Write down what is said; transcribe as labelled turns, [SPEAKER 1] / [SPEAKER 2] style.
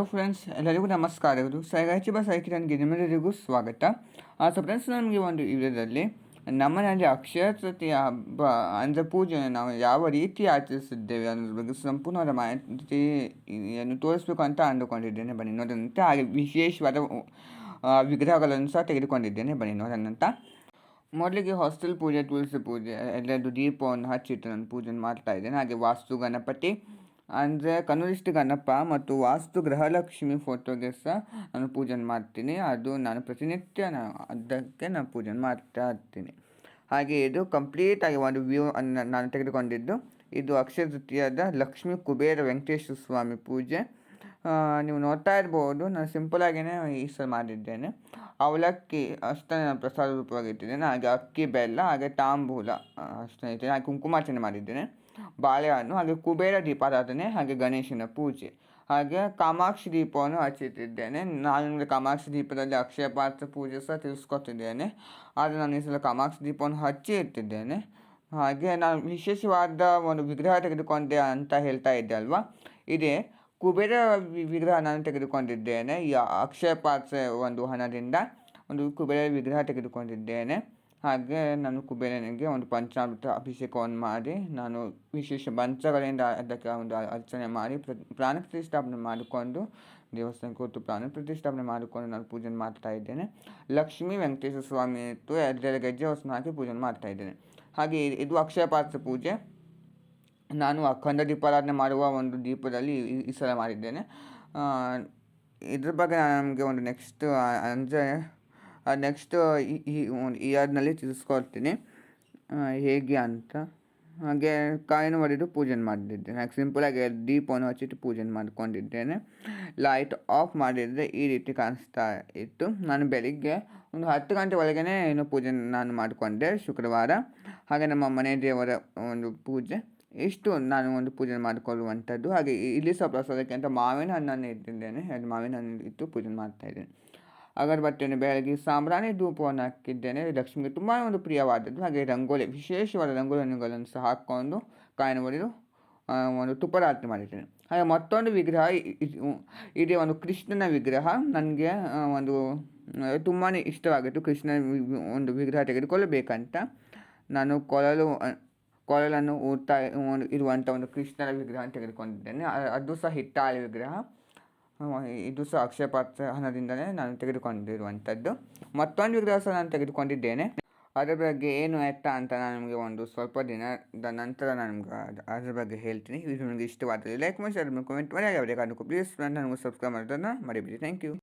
[SPEAKER 1] Hello friends ಎಲ್ಲರಿಗೂ ನಮಸ್ಕಾರಗಳು. ಸೈಗಾಚಿ bus ಸೈಕಿರನ್ಗೆ ನಿಮ್ಮೆಲ್ಲರಿಗೂ ಸ್ವಾಗತ. ಸೊ ಫ್ರೆಂಡ್ಸ್ ನಮಗೆ ಒಂದು ವಿಡಿಯೋದಲ್ಲಿ ನಮ್ಮನೆಯಲ್ಲಿ ಅಕ್ಷಯ ಹಬ್ಬ, ಅಂದರೆ ಪೂಜೆಯನ್ನು ನಾವು ಯಾವ ರೀತಿ ಆಚರಿಸಿದ್ದೇವೆ ಅನ್ನೋದ್ರ ಬಗ್ಗೆ ಸಂಪೂರ್ಣವಾದ ಮಾಹಿತಿಯನ್ನು ತೋರಿಸ್ಬೇಕು ಅಂತ ಅಂದುಕೊಂಡಿದ್ದೇನೆ. ಬನ್ನಿ ನೋಡೋಣಂತೆ ಹಾಗೆ ವಿಶೇಷವಾದ ವಿಗ್ರಹಗಳನ್ನು ಸಹ ತೆಗೆದುಕೊಂಡಿದ್ದೇನೆ. ಬನ್ನಿ ನೋಡೋಣಂತ ಮೊದಲಿಗೆ ಹಾಸ್ಟೆಲ್ ಪೂಜೆ, ತುಳಸಿ ಪೂಜೆ, ಎಲ್ಲರದ್ದು ದೀಪವನ್ನು ಹಚ್ಚಿಟ್ಟು ನಾನು ಪೂಜೆ ಮಾಡ್ತಾ ಇದ್ದೇನೆ. ಹಾಗೆ ವಾಸ್ತು, ಗಣಪತಿ ಅಂದರೆ ಕನುರಿಷ್ಟು ಗಣಪ ಮತ್ತು ವಾಸ್ತು ಗೃಹಲಕ್ಷ್ಮಿ ಫೋಟೋಗೆ ಸಹ ನಾನು ಪೂಜೆ ಮಾಡ್ತೀನಿ. ಅದು ನಾನು ಪ್ರತಿನಿತ್ಯ ನಾನು ಅದಕ್ಕೆ ನಾನು ಪೂಜೆ ಮಾಡ್ತಾ ಇರ್ತೀನಿ. ಹಾಗೆ ಇದು ಕಂಪ್ಲೀಟಾಗಿ ಒಂದು ವ್ಯೂ ಅನ್ನು ನಾನು ತೆಗೆದುಕೊಂಡಿದ್ದು. ಇದು ಅಕ್ಷಯ ತೃತೀಯದ ಲಕ್ಷ್ಮೀ ಕುಬೇರ ವೆಂಕಟೇಶ್ವರ ಸ್ವಾಮಿ ಪೂಜೆ. ನೀವು ನೋಡ್ತಾ ಇರ್ಬೋದು. ನಾನು ಸಿಂಪಲಾಗಿಯೇ ಈ ಸಲ ಮಾಡಿದ್ದೇನೆ. ಅವಲಕ್ಕಿ ಅಷ್ಟೇ ನಾನು ಪ್ರಸಾದ ರೂಪವಾಗಿ ಇಟ್ಟಿದ್ದೇನೆ ಹಾಗೆ ಅಕ್ಕಿ, ಬೆಲ್ಲ, ಹಾಗೆ ತಾಂಬೂಲ ಅಷ್ಟೇ ಇಟ್ಟಿದ್ದೇನೆ ಹಾಗೆ ಕುಂಕುಮಾರ್ಚನೆ ಮಾಡಿದ್ದೇನೆ. ಬಾಳೆಹಣ್ಣು, ಹಾಗೆ ಕುಬೇರ ದೀಪಾರಾಧನೆ ಹಾಗೆ ಗಣೇಶನ ಪೂಜೆ. ಹಾಗೆ ಕಾಮಾಕ್ಷಿ ದೀಪವನ್ನು ಹಚ್ಚಿಟ್ಟಿದ್ದೇನೆ. ನಾನು ನಿಮಗೆ ಕಾಮಾಕ್ಷಿ ದೀಪದಲ್ಲಿ ಅಕ್ಷಯ ಪಾತ್ರ ಪೂಜೆ ಸಹ ತಿಳಿಸ್ಕೊತಿದ್ದೇನೆ ಆದರೆ ನಾನು ಈ ಸಲ ಕಾಮಾಕ್ಷಿ ದೀಪವನ್ನು ಹಚ್ಚಿ ಇಟ್ಟಿದ್ದೇನೆ. ಹಾಗೆ ನಾನು ವಿಶೇಷವಾದ ಒಂದು ವಿಗ್ರಹ ತೆಗೆದುಕೊಂಡೆ ಅಂತ ಹೇಳ್ತಾ ಇದ್ದೆ ಅಲ್ವಾ? ಇದೇ ಕುಬೇರ ವಿಗ್ರಹ ನಾನು ತೆಗೆದುಕೊಂಡಿದ್ದೇನೆ. ಈ ಅಕ್ಷಯ ಪಾತ್ರೆ ಒಂದು ಹಣದಿಂದ ಒಂದು ಕುಬೇರ ವಿಗ್ರಹ ತೆಗೆದುಕೊಂಡಿದ್ದೇನೆ. ಹಾಗೆ ನಾನು ಕುಬೇರನಿಗೆ ಒಂದು ಪಂಚಾಮೃತ ಅಭಿಷೇಕವನ್ನು ಮಾಡಿ, ನಾನು ವಿಶೇಷ ಪಂಚಗಳಿಂದ ಅದಕ್ಕೆ ಒಂದು ಅರ್ಚನೆ ಮಾಡಿ ಪ್ರಾಣ ಪ್ರತಿಷ್ಠಾಪನೆ ಮಾಡಿಕೊಂಡು ದೇವಸ್ಥಾನ ಕೂತು ಪ್ರಾಣ ಪ್ರತಿಷ್ಠಾಪನೆ ಮಾಡಿಕೊಂಡು ನಾನು ಪೂಜೆ ಮಾಡ್ತಾ ಇದ್ದೇನೆ. ಲಕ್ಷ್ಮೀ ವೆಂಕಟೇಶ್ವರ ಸ್ವಾಮಿ ಇತ್ತು ಅದರ ಗೆಜ್ಜೆ ಹಾಕಿ ಪೂಜೆ ಮಾಡ್ತಾ ಇದ್ದೇನೆ. ಹಾಗೆ ಇದು ಅಕ್ಷಯ ಪಾತ್ರ ಪೂಜೆ. ನಾನು ಅಖಂಡ ದೀಪಾರಾಧನೆ ಮಾಡುವ ಒಂದು ದೀಪದಲ್ಲಿ ಈ ಸಲ ಮಾಡಿದ್ದೇನೆ. ಇದ್ರ ಬಗ್ಗೆ ನಮಗೆ ಒಂದು ನೆಕ್ಸ್ಟ್ ಅಂದರೆ ನೆಕ್ಸ್ಟ್ ಈ ಇಯರ್ನಲ್ಲಿ ತಿಳಿಸ್ಕೊಡ್ತೀನಿ ಹೇಗೆ ಅಂತ. ಹಾಗೆ ಕಾಯಿನ ಹೊಡೆದು ಪೂಜೆ ಮಾಡಿದ್ದೇನೆ ಸಿಂಪಲಾಗಿ ದೀಪವನ್ನು ಹಚ್ಚಿಟ್ಟು ಪೂಜೆ ಮಾಡಿಕೊಂಡಿದ್ದೇನೆ. ಲೈಟ್ ಆಫ್ ಮಾಡಿದರೆ ಈ ರೀತಿ ಕಾಣಿಸ್ತಾ ಇತ್ತು. ನಾನು ಬೆಳಿಗ್ಗೆ ಒಂದು ಹತ್ತು ಗಂಟೆ ಒಳಗೇ ಏನು ಪೂಜೆ ನಾನು ಮಾಡಿಕೊಂಡೆ ಶುಕ್ರವಾರ. ಹಾಗೆ ನಮ್ಮ ಮನೆ ದೇವರ ಒಂದು ಪೂಜೆ. ಇಷ್ಟು ನಾನು ಒಂದು ಪೂಜೆ ಮಾಡಿಕೊಳ್ಳುವಂಥದ್ದು. ಹಾಗೆ ಇಲ್ಲಿ ಸಹ ಪ್ರಸಾದಕ್ಕೆ ಅಂತ ಮಾವಿನ ಹಣ್ಣನ್ನು ಇಟ್ಟಿದ್ದೇನೆ. ಎರಡು ಮಾವಿನ ಹಣ್ಣು ಇಟ್ಟು ಪೂಜೆ ಮಾಡ್ತಾಯಿದ್ದೇನೆ ಅಗರಬತ್ತಿಯನ್ನು ಬೆಳಗಿ ಸಾಂಬ್ರಾಣಿ ಧೂಪವನ್ನು ಹಾಕಿದ್ದೇನೆ ಲಕ್ಷ್ಮಿಗೆ ತುಂಬಾ ಒಂದು ಪ್ರಿಯವಾದದ್ದು. ಹಾಗೆ ರಂಗೋಲಿ, ವಿಶೇಷವಾದ ರಂಗೋಲಿಗಳನ್ನು ಸಹ ಹಾಕ್ಕೊಂಡು ಕಾಯನ ಒಂದು ತುಪ್ಪರಾತ್ರಿ ಮಾಡಿದ್ದೇನೆ. ಹಾಗೆ ಮತ್ತೊಂದು ವಿಗ್ರಹ ಇದೇ ಒಂದು ಕೃಷ್ಣನ ವಿಗ್ರಹ. ನನಗೆ ಒಂದು ತುಂಬಾ ಇಷ್ಟವಾಗಿತ್ತು ಕೃಷ್ಣನ ಒಂದು ವಿಗ್ರಹ ತೆಗೆದುಕೊಳ್ಳಬೇಕಂತ. ನಾನು ಕೊಳಲು ಕೊಳಲನ್ನು ಊಟ ಇರುವಂಥ ಒಂದು ಕೃಷ್ಣನ ವಿಗ್ರಹ ತೆಗೆದುಕೊಂಡಿದ್ದೇನೆ. ಅದು ಸಹ ಹಿತ್ತಾಳೆ ವಿಗ್ರಹ. ಇದು ಸಹ ಅಕ್ಷಯ ಹಣದಿಂದಲೇ ನಾನು ತೆಗೆದುಕೊಂಡಿರುವಂಥದ್ದು ಮತ್ತೊಂದು ವಿಗ್ರಹ ಸಹ ನಾನು ತೆಗೆದುಕೊಂಡಿದ್ದೇನೆ ಅದರ ಬಗ್ಗೆ ಏನು ಎತ್ತ ಅಂತ ನಾನು ನಿಮಗೆ ಒಂದು ಸ್ವಲ್ಪ ದಿನದ ನಂತರ ನಾನು ನಿಮ್ಗೆ ಅದರ ಬಗ್ಗೆ ಹೇಳ್ತೀನಿ ಇದು ನನಗೆ ಇಷ್ಟವಾದರೆ ಲೈಕ್ ಮಾಡಿ ಶೇರ್ ಮಾಡಿ ಕಮೆಂಟ್ ಮಾಡಿ ಯಾವುದೇ ಕಾರಣಕ್ಕೂ ಪ್ಲೀಸ್ ನನಗೆ ಸಬ್ಸ್ಕ್ರೈಬ್ ಮಾಡೋದನ್ನು ಮರಿಬೇಡಿ ಥ್ಯಾಂಕ್ ಯು